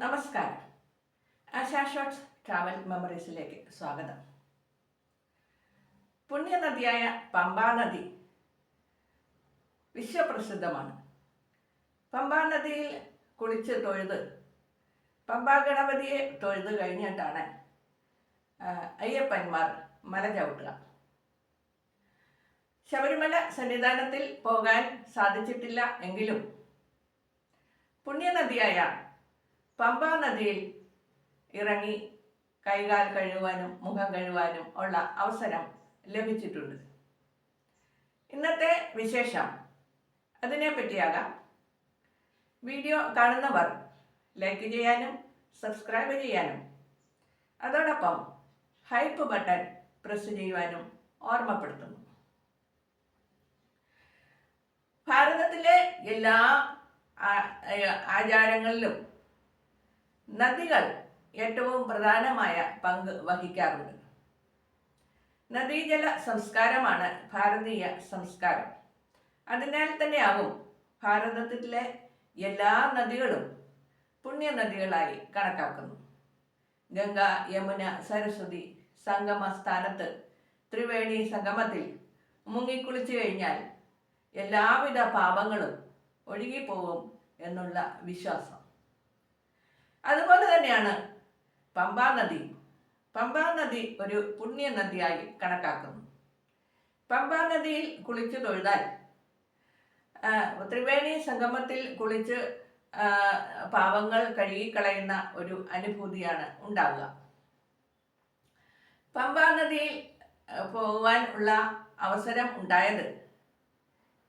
നമസ്കാരം. ASHA shots travel മെമ്മറീസിലേക്ക് സ്വാഗതം. പുണ്യനദിയായ പമ്പാനദി വിശ്വപ്രസിദ്ധമാണ്. പമ്പാനദിയിൽ കുളിച്ച് തൊഴുത് പമ്പാ ഗണപതിയെ തൊഴുത് കഴിഞ്ഞിട്ടാണ് അയ്യപ്പന്മാർ മല ചവിട്ടുക. ശബരിമല സന്നിധാനത്തിൽ പോകാൻ സാധിച്ചിട്ടില്ല എങ്കിലും പുണ്യനദിയായ പമ്പാ നദിയിൽ ഇറങ്ങി കൈകാൽ കഴുകുവാനും മുഖം കഴുകുവാനും ഉള്ള അവസരം ലഭിച്ചിട്ടുണ്ട്. ഇന്നത്തെ വിശേഷം അതിനെ അതിനെപ്പറ്റിയാകാം വീഡിയോ കാണുന്നവർ ലൈക്ക് ചെയ്യാനും സബ്സ്ക്രൈബ് ചെയ്യാനും. അതോടൊപ്പം ഹൈപ്പ് ബട്ടൺ പ്രസ് ചെയ്യുവാനും ഓർമ്മപ്പെടുത്തുന്നു. ഭാരതത്തിലെ എല്ലാ ആചാരങ്ങളിലും നദികൾ ഏറ്റവും പ്രധാനമായ പങ്ക് വഹിക്കാറുണ്ട്. നദീജല സംസ്കാരമാണ് ഭാരതീയ സംസ്കാരം. അതിനാൽ തന്നെയാകും ഭാരതത്തിലെ എല്ലാ നദികളും പുണ്യനദികളായി കണക്കാക്കുന്നു. ഗംഗ യമുന സരസ്വതി സംഗമ സ്ഥാനത്ത് ത്രിവേണി സംഗമത്തിൽ മുങ്ങിക്കുളിച്ചു കഴിഞ്ഞാൽ എല്ലാവിധ പാപങ്ങളും ഒഴുകിപ്പോവും എന്നുള്ള വിശ്വാസം. അതുപോലെ തന്നെയാണ് പമ്പാ നദി. പമ്പാ നദി ഒരു പുണ്യ നദിയായി കണക്കാക്കുന്നു. പമ്പാ നദിയിൽ കുളിച്ചു തൊഴുതാൽ ത്രിവേണി സംഗമത്തിൽ കുളിച്ച് പാവങ്ങൾ കഴുകിക്കളയുന്ന ഒരു അനുഭൂതിയാണ് ഉണ്ടാവുക. പമ്പാ നദിയിൽ പോകുവാൻ ഉള്ള അവസരം ഉണ്ടായത്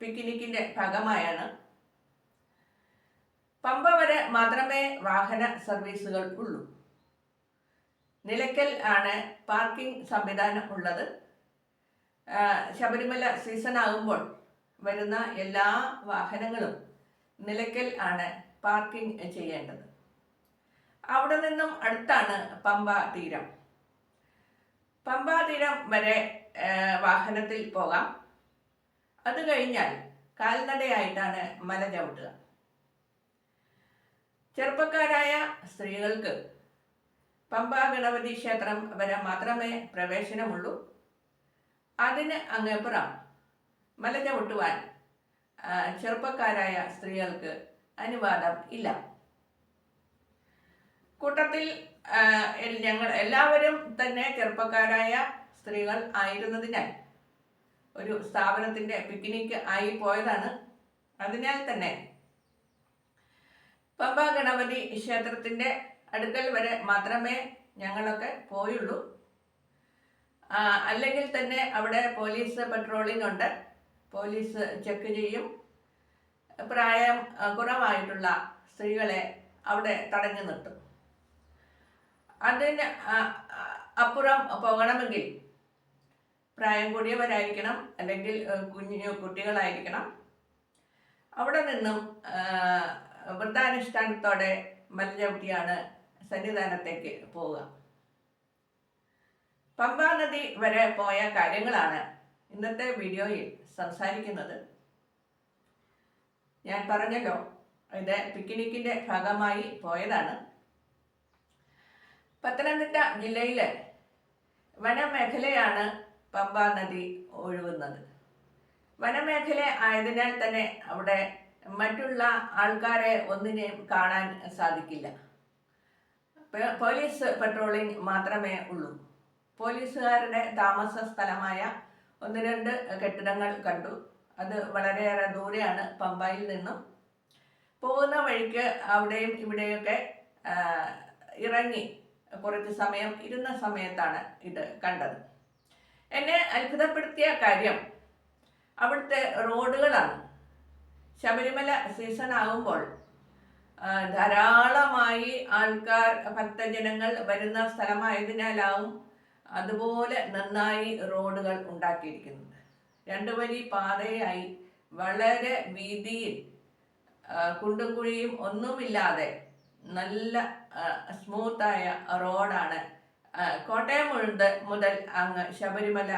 പിക്നിക്കിന്റെ ഭാഗമായാണ്. വരെ മാത്രമേ വാഹന സർവീസുകൾ ഉള്ളൂ. നിലയ്ക്കൽ ആണ് പാർക്കിംഗ് സംവിധാനം ഉള്ളത്. ശബരിമല സീസൺ ആകുമ്പോൾ വരുന്ന എല്ലാ വാഹനങ്ങളും നിലയ്ക്കൽ ആണ് പാർക്കിംഗ് ചെയ്യേണ്ടത്. അവിടെ നിന്നും അടുത്താണ് പമ്പ തീരം. പമ്പ തീരം വരെ വാഹനത്തിൽ പോകാം. അത് കഴിഞ്ഞാൽ കാൽനടയായിട്ടാണ് മല ചവിട്ടുക. ചെറുപ്പക്കാരായ സ്ത്രീകൾക്ക് പമ്പ ഗണപതി ക്ഷേത്രം വരെ മാത്രമേ പ്രവേശനമുള്ളൂ. അതിന് അങ്ങേപ്പുറം മല ചവിട്ടുവാൻ ചെറുപ്പക്കാരായ സ്ത്രീകൾക്ക് അനുവാദം ഇല്ല. കൂട്ടത്തിൽ ഞങ്ങൾ എല്ലാവരും തന്നെ ചെറുപ്പക്കാരായ സ്ത്രീകൾ ആയിരുന്നതിനാൽ ഒരു സ്ഥാപനത്തിന്റെ പിക്നിക് ആയി പോയതാണ്. അതിനാൽ തന്നെ പമ്പ ഗണപതി ക്ഷേത്രത്തിന്റെ അടുക്കൽ വരെ മാത്രമേ ഞങ്ങളൊക്കെ പോയുള്ളൂ. അല്ലെങ്കിൽ തന്നെ അവിടെ പോലീസ് പട്രോളിംഗ് ഉണ്ട്. പോലീസ് ചെക്ക് ചെയ്യും. പ്രായം കുറവായിട്ടുള്ള സ്ത്രീകളെ അവിടെ തടഞ്ഞു നിർത്തും. അതിന് അപ്പുറം പോകണമെങ്കിൽ പ്രായം കൂടിയവരായിരിക്കണം. അല്ലെങ്കിൽ കുഞ്ഞു കുട്ടികളായിരിക്കണം. അവിടെ നിന്നും ആ, വ്രതാനുഷ്ഠാനത്തോടെ മലചവിട്ടിയാണ് സന്നിധാനത്തേക്ക് പോവുക. പമ്പാ നദി വരെ പോയ കാര്യങ്ങളാണ് ഇന്നത്തെ വീഡിയോയിൽ സംസാരിക്കുന്നത്. ഞാൻ പറഞ്ഞല്ലോ ഇത് പിക്നിക്കിന്റെ ഭാഗമായി പോയതാണ്. പത്തനംതിട്ട ജില്ലയിലെ വനമേഖലയാണ് പമ്പാ നദി ഒഴുകുന്നത്. വനമേഖല ആയതിനാൽ തന്നെ അവിടെ മറ്റുള്ള ആൾക്കാരെ ഒന്നിനെയും കാണാൻ സാധിക്കില്ല. പോലീസ് പെട്രോളിംഗ് മാത്രമേ ഉള്ളൂ. പോലീസുകാരുടെ താമസ സ്ഥലമായ ഒന്ന് രണ്ട് കെട്ടിടങ്ങൾ കണ്ടു. അത് വളരെയേറെ ദൂരെയാണ് പമ്പായിൽ നിന്നും. പോകുന്ന വഴിക്ക് അവിടെയും ഇവിടെയൊക്കെ ഇറങ്ങി കുറച്ച് സമയം ഇരുന്ന സമയത്താണ് ഇത് കണ്ടത്. എന്നെ അത്ഭുതപ്പെടുത്തിയ കാര്യം അവിടുത്തെ റോഡുകളാണ്. ശബരിമല സീസൺ ആകുമ്പോൾ ധാരാളമായി ആൾക്കാർ ഭക്തജനങ്ങൾ വരുന്ന സ്ഥലമായതിനാലാവും അതുപോലെ നന്നായി റോഡുകൾ ഉണ്ടാക്കിയിരിക്കുന്നത്. രണ്ടു വരി പാതയായി വളരെ വീതിയിൽ കുണ്ടും കുഴിയും ഒന്നുമില്ലാതെ നല്ല സ്മൂത്തായ റോഡാണ് കോട്ടയം മുഴുവൻ മുതൽ അങ്ങ് ശബരിമല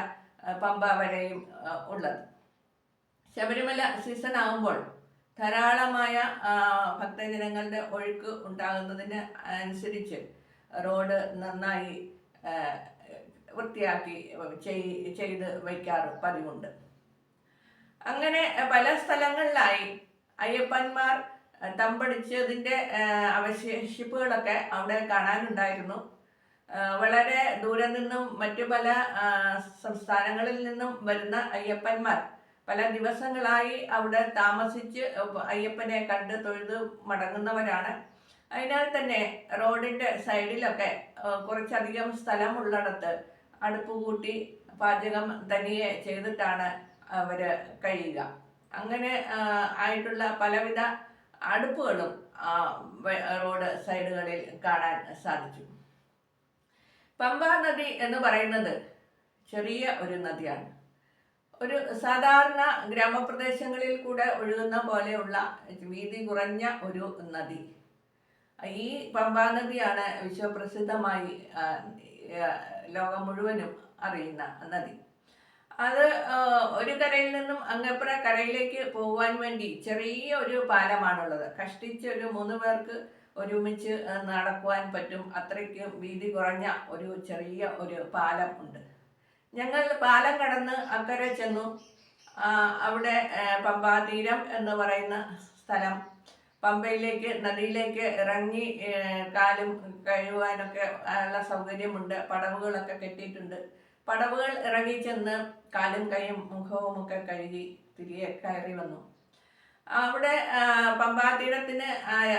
പമ്പ വരെയും ഉള്ളത്. ശബരിമല സീസൺ ആകുമ്പോൾ ധാരാളമായ ഭക്തജനങ്ങളുടെ ഒഴുക്ക് ഉണ്ടാകുന്നതിന് അനുസരിച്ച് റോഡ് നന്നായി വൃത്തിയാക്കി ചെയ്- ചെയ്ത് വയ്ക്കാറ് പതിവുണ്ട്. അങ്ങനെ പല സ്ഥലങ്ങളിലായി അയ്യപ്പന്മാർ തമ്പടിച്ചതിന്റെ അവശേഷിപ്പുകളൊക്കെ അവിടെ കാണാനുണ്ടായിരുന്നു. വളരെ ദൂരെ നിന്നും മറ്റു പല സംസ്ഥാനങ്ങളിൽ നിന്നും വരുന്ന അയ്യപ്പന്മാർ പല ദിവസങ്ങളായി അവിടെ താമസിച്ച് അയ്യപ്പനെ കണ്ട് തൊഴുത് മടങ്ങുന്നവരാണ്. അതിനാൽ തന്നെ റോഡിന്റെ സൈഡിലൊക്കെ കുറച്ചധികം സ്ഥലമുള്ളിടത്ത് അടുപ്പ് കൂട്ടി പാചകം തനിയെ ചെയ്തിട്ടാണ് അവർ കഴിയുക. അങ്ങനെ ആയിട്ടുള്ള പലവിധ അടുപ്പുകളും റോഡ് സൈഡുകളിൽ കാണാൻ സാധിച്ചു. പമ്പാ നദി എന്ന് പറയുന്നത് ചെറിയ ഒരു നദിയാണ്. ഒരു സാധാരണ ഗ്രാമപ്രദേശങ്ങളിൽ കൂടെ ഒഴുകുന്ന പോലെയുള്ള വീതി കുറഞ്ഞ ഒരു നദി. ഈ പമ്പാ നദിയാണ് വിശ്വപ്രസിദ്ധമായി ലോകം മുഴുവനും അറിയുന്ന നദി. അത് ഒരു കരയിൽ നിന്നും അങ്ങപ്പുറ കരയിലേക്ക് പോകുവാൻ വേണ്ടി ചെറിയ ഒരു പാലമാണുള്ളത്. കഷ്ടിച്ച് ഒരു മൂന്ന് പേർക്ക് ഒരുമിച്ച് നടക്കുവാൻ പറ്റും. അത്രയ്ക്ക് വീതി കുറഞ്ഞ ഒരു ചെറിയ ഒരു പാലം ഉണ്ട്. ഞങ്ങൾ പാലം കടന്ന് അക്കരെ ചെന്നു. അവിടെ പമ്പാതീരം എന്ന് പറയുന്ന സ്ഥലം. പമ്പയിലേക്ക് നദിയിലേക്ക് ഇറങ്ങി കാലും കഴിയുവാനൊക്കെ ഉള്ള സൗകര്യമുണ്ട്. പടവുകളൊക്കെ കെട്ടിയിട്ടുണ്ട്. പടവുകൾ ഇറങ്ങി ചെന്ന് കാലും കൈയും മുഖവും ഒക്കെ കഴുകി തിരികെ കയറി വന്നു. അവിടെ പമ്പാതീരത്തിന്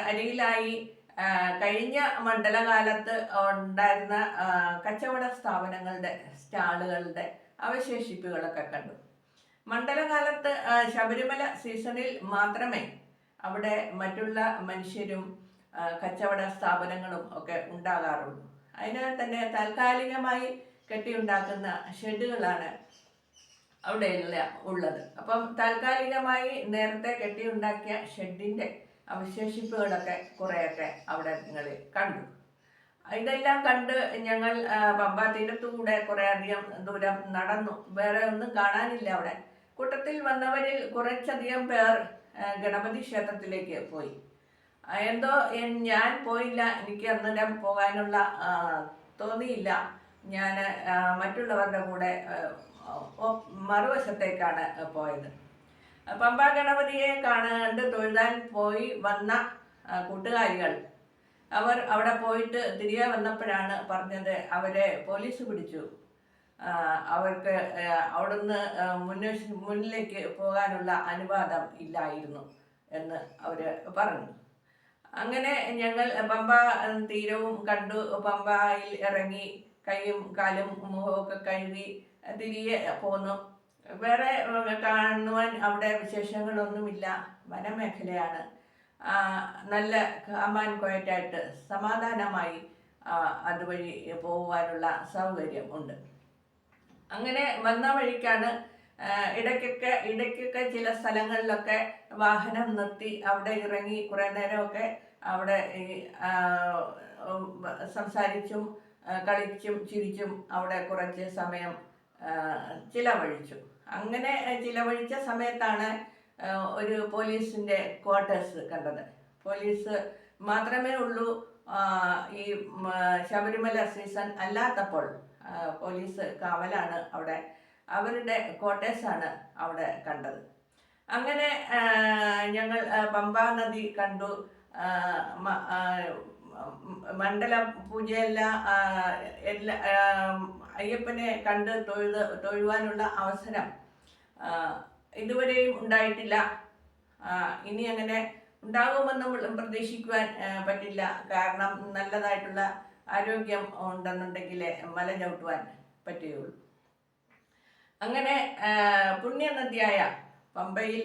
പമ്പാ കഴിഞ്ഞ മണ്ഡലകാലത്ത് ഉണ്ടായിരുന്ന കച്ചവട സ്ഥാപനങ്ങളുടെ സ്റ്റാളുകളുടെ അവശേഷിപ്പുകളൊക്കെ കണ്ടു. മണ്ഡലകാലത്ത് ശബരിമല സീസണിൽ മാത്രമേ അവിടെ മറ്റുള്ള മനുഷ്യരും കച്ചവട സ്ഥാപനങ്ങളും ഒക്കെ ഉണ്ടാകാറുള്ളൂ. അതിനാൽ തന്നെ താൽക്കാലികമായി കെട്ടിയുണ്ടാക്കുന്ന ഷെഡുകളാണ് അവിടെ ഉള്ളത്. അപ്പം താൽക്കാലികമായി നേരത്തെ കെട്ടിയുണ്ടാക്കിയ ഷെഡിന്റെ അവശേഷിപ്പുകളൊക്കെ കുറേയൊക്കെ അവിടെ നിങ്ങൾ കണ്ടു. ഇതെല്ലാം കണ്ട് ഞങ്ങൾ പമ്പ തീരത്തുകൂടെ കുറേ അധികം ദൂരം നടന്നു. വേറെ ഒന്നും കാണാനില്ല അവിടെ. കൂട്ടത്തിൽ വന്നവരിൽ കുറച്ചധികം പേർ ഗണപതി ക്ഷേത്രത്തിലേക്ക് പോയി. എന്തോ ഞാൻ പോയില്ല. എനിക്ക് അന്നേരം പോകാനുള്ള തോന്നിയില്ല. ഞാൻ മറ്റുള്ളവരുടെ കൂടെ മറുവശത്തേക്കാണ് പോയത്. പമ്പാ ഗണപതിയെ കാണാണ്ട് തൊഴുതാൻ പോയി വന്ന കൂട്ടുകാരികൾ. അവർ അവിടെ പോയിട്ട് തിരികെ വന്നപ്പോഴാണ് പറഞ്ഞത് അവരെ പോലീസ് പിടിച്ചു. അവർക്ക് അവിടുന്ന് മുന്നേ- മുന്നിലേക്ക് പോകാനുള്ള അനുവാദം ഇല്ലായിരുന്നു എന്ന് അവർ പറഞ്ഞു. അങ്ങനെ ഞങ്ങൾ പമ്പ തീരവും കണ്ടു. പമ്പയിൽ ഇറങ്ങി കൈയും കാലും മുഖവും ഒക്കെ കഴുകി തിരികെ പോന്നു. വേറെ കാണുവാൻ അവിടെ വിശേഷങ്ങളൊന്നുമില്ല. വനമേഖലയാണ്. നല്ല കാമാൻ കോയറ്റായിട്ട് സമാധാനമായി അതുവഴി പോകുവാനുള്ള സൗകര്യം ഉണ്ട്. അങ്ങനെ വന്ന വഴിക്കാണ് ഇടയ്ക്കൊക്കെ ഇടയ്ക്കൊക്കെ ചില സ്ഥലങ്ങളിലൊക്കെ വാഹനം നിർത്തി അവിടെ ഇറങ്ങി കുറേ നേരമൊക്കെ അവിടെ സംസാരിച്ചും കളിച്ചും ചിരിച്ചും അവിടെ കുറച്ച് സമയം ചിലവഴിച്ചു. അങ്ങനെ ചിലവഴിച്ച സമയത്താണ് ഒരു പോലീസിന്റെ ക്വാർട്ടേഴ്സ് കണ്ടത്. പോലീസ് മാത്രമേ ഉള്ളൂ ഈ ശബരിമല സീസൺ അല്ലാത്തപ്പോൾ പോലീസ് കാവലാണ് അവിടെ. അവരുടെ ക്വാർട്ടേഴ്സാണ് അവിടെ കണ്ടത്. അങ്ങനെ ഞങ്ങൾ പമ്പാ നദി കണ്ടു. മണ്ഡല പൂജയെല്ലാം എല്ലാ അയ്യപ്പനെ കണ്ട് തൊഴുത് തൊഴുവാനുള്ള അവസരം ഇതുവരെയും ഉണ്ടായിട്ടില്ല. ഇനി അങ്ങനെ ഉണ്ടാകുമെന്ന് പ്രതീക്ഷിക്കുവാൻ പറ്റില്ല. കാരണം നല്ലതായിട്ടുള്ള ആരോഗ്യം ഉണ്ടെന്നുണ്ടെങ്കിൽ മല ചവിട്ടുവാൻ പറ്റുകയുള്ളൂ. അങ്ങനെ പുണ്യനദിയായ പമ്പയിൽ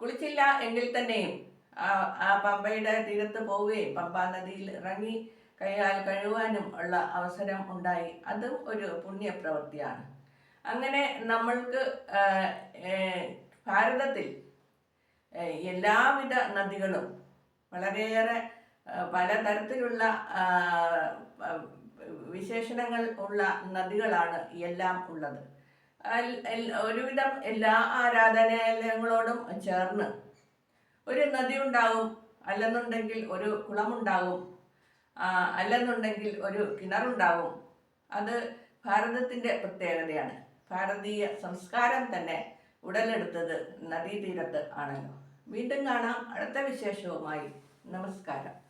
കുളിച്ചില്ല എങ്കിൽ തന്നെയും ആ പമ്പയുടെ തീരത്ത് പോവുകയും പമ്പാ നദിയിൽ ഇറങ്ങി കൈകാൽ കഴുകാനും ഉള്ള അവസരം ഉണ്ടായി. അതും ഒരു പുണ്യപ്രവൃത്തിയാണ്. അങ്ങനെ നമ്മൾക്ക് ഭാരതത്തിൽ എല്ലാവിധ നദികളും വളരെയേറെ പലതരത്തിലുള്ള വിശേഷണങ്ങൾ ഉള്ള നദികളാണ് എല്ലാം ഉള്ളത്. ഒരുവിധം എല്ലാ ആരാധനാലയങ്ങളോടും ചേർന്ന് ഒരു നദി ഉണ്ടാവും അല്ലെന്നുണ്ടെങ്കിൽ ഒരു കുളമുണ്ടാവും ആ, അല്ലെന്നുണ്ടെങ്കിൽ ഒരു കിണറുണ്ടാവും. അത് ഭാരതത്തിന്റെ പ്രത്യേകതയാണ്. ഭാരതീയ സംസ്കാരം തന്നെ ഉടലെടുത്തത് നദീതീരത്ത് ആണല്ലോ. വീണ്ടും കാണാം അടുത്ത വിശേഷവുമായി. നമസ്കാരം.